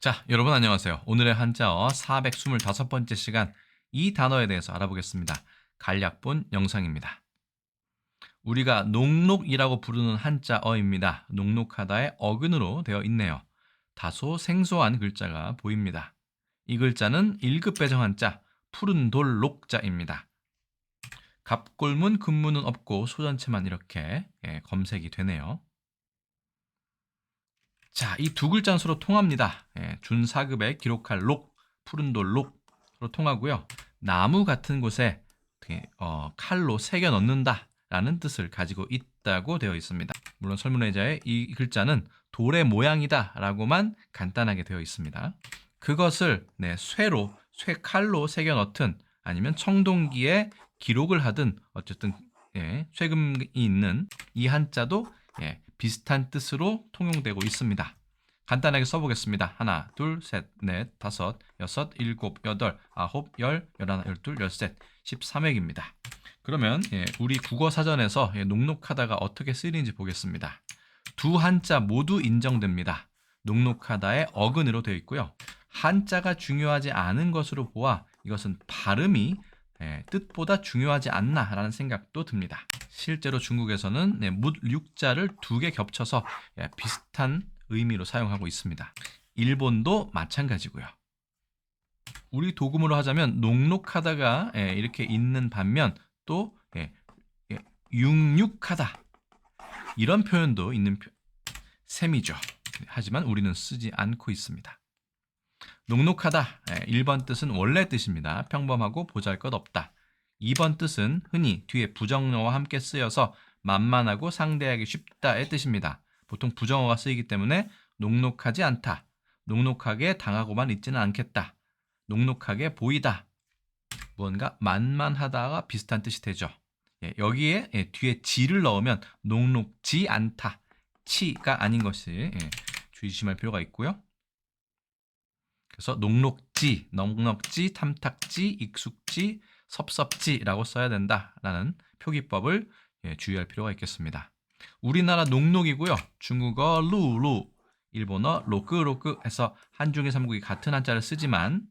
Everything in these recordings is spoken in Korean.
자, 여러분 안녕하세요. 오늘의 한자어 425번째 시간 이 단어에 대해서 알아보겠습니다. 간략본 영상입니다. 우리가 녹록이라고 부르는 한자어입니다. 녹록하다의 어근으로 되어 있네요. 다소 생소한 글자가 보입니다. 이 글자는 1급 배정 한자 푸른 돌 녹자입니다. 갑골문 근문은 없고 소전체만 이렇게 예, 검색이 되네요. 자, 이 두 글자는 서로 통합니다. 예, 준사급에 기록할 록, 푸른 돌 록으로 통하고요. 나무 같은 곳에 어, 칼로 새겨 넣는다 라는 뜻을 가지고 있다고 되어 있습니다. 물론 설문의자의 이 글자는 돌의 모양이다 라고만 간단하게 되어 있습니다. 그것을 네, 쇠로, 쇠칼로 새겨 넣든 아니면 청동기에 기록을 하든 어쨌든 예, 쇠금이 있는 이 한자도 예, 비슷한 뜻으로 통용되고 있습니다. 간단하게 써보겠습니다. 하나, 둘, 셋, 넷, 다섯, 여섯, 일곱, 여덟, 아홉, 열, 열하나, 열둘, 열셋, 십삼획입니다. 그러면 예, 우리 국어 사전에서 예, 녹록하다가 어떻게 쓰이는지 보겠습니다. 두 한자 모두 인정됩니다. 녹록하다의 어근으로 되어 있고요. 한자가 중요하지 않은 것으로 보아 이것은 발음이 예, 뜻보다 중요하지 않나라는 생각도 듭니다. 실제로 중국에서는 네, 묻 육자를 두 개 겹쳐서 예, 비슷한 의미로 사용하고 있습니다. 일본도 마찬가지고요. 우리 도금으로 하자면 녹록하다가 예, 이렇게 있는 반면 또 예, 예, 육육하다 이런 표현도 있는 표- 셈이죠. 하지만 우리는 쓰지 않고 있습니다. 녹록하다. 예, 1번 뜻은 원래 뜻입니다. 평범하고 보잘것 없다. 2번 뜻은 흔히 뒤에 부정어와 함께 쓰여서 만만하고 상대하기 쉽다의 뜻입니다. 보통 부정어가 쓰이기 때문에 녹록하지 않다. 녹록하게 당하고만 있지는 않겠다. 녹록하게 보이다. 무언가 만만하다가 비슷한 뜻이 되죠. 예, 여기에 예, 뒤에 지를 넣으면 녹록지 않다. 치가 아닌 것이 예, 주의심할 필요가 있고요. 그래서 녹록지, 넉넉지, 탐탁지, 익숙지, 섭섭지라고 써야 된다라는 표기법을 예, 주의할 필요가 있겠습니다. 우리나라 녹록이고요. 중국어 루루, 일본어 로크로크 해서 한중일 삼국이 같은 한자를 쓰지만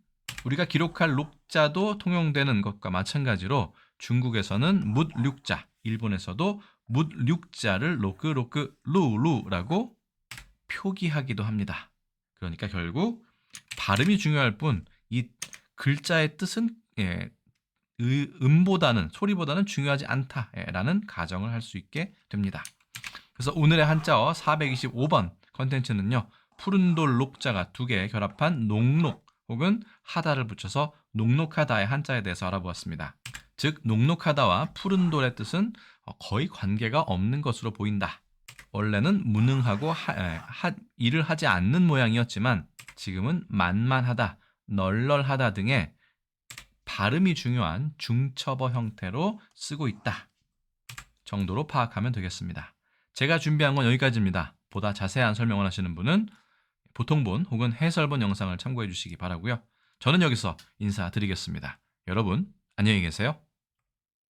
우리가 기록할 록자도 통용되는 것과 마찬가지로 중국에서는 묻육자, 일본에서도 묻육자를 로크로크 루루라고 표기하기도 합니다. 그러니까 결국 발음이 중요할 뿐 이 글자의 뜻은 예, 의- 음보다는 소리보다는 중요하지 않다라는 가정을 할 수 있게 됩니다. 그래서 오늘의 한자어 425번 컨텐츠는요. 푸른 돌 녹자가 두 개 결합한 녹록 혹은 하다를 붙여서 녹록하다의 한자에 대해서 알아보았습니다. 즉 녹록하다와 푸른 돌의 뜻은 어, 거의 관계가 없는 것으로 보인다. 원래는 무능하고 하, 에, 하- 일을 하지 않는 모양이었지만 지금은 만만하다, 널널하다 등의 발음이 중요한 중첩어 형태로 쓰고 있다. 정도로 파악하면 되겠습니다. 제가 준비한 건 여기까지입니다. 보다 자세한 설명을 하시는 분은 보통본 혹은 해설본 영상을 참고해 주시기 바라고요. 저는 여기서 인사드리겠습니다. 여러분 안녕히 계세요.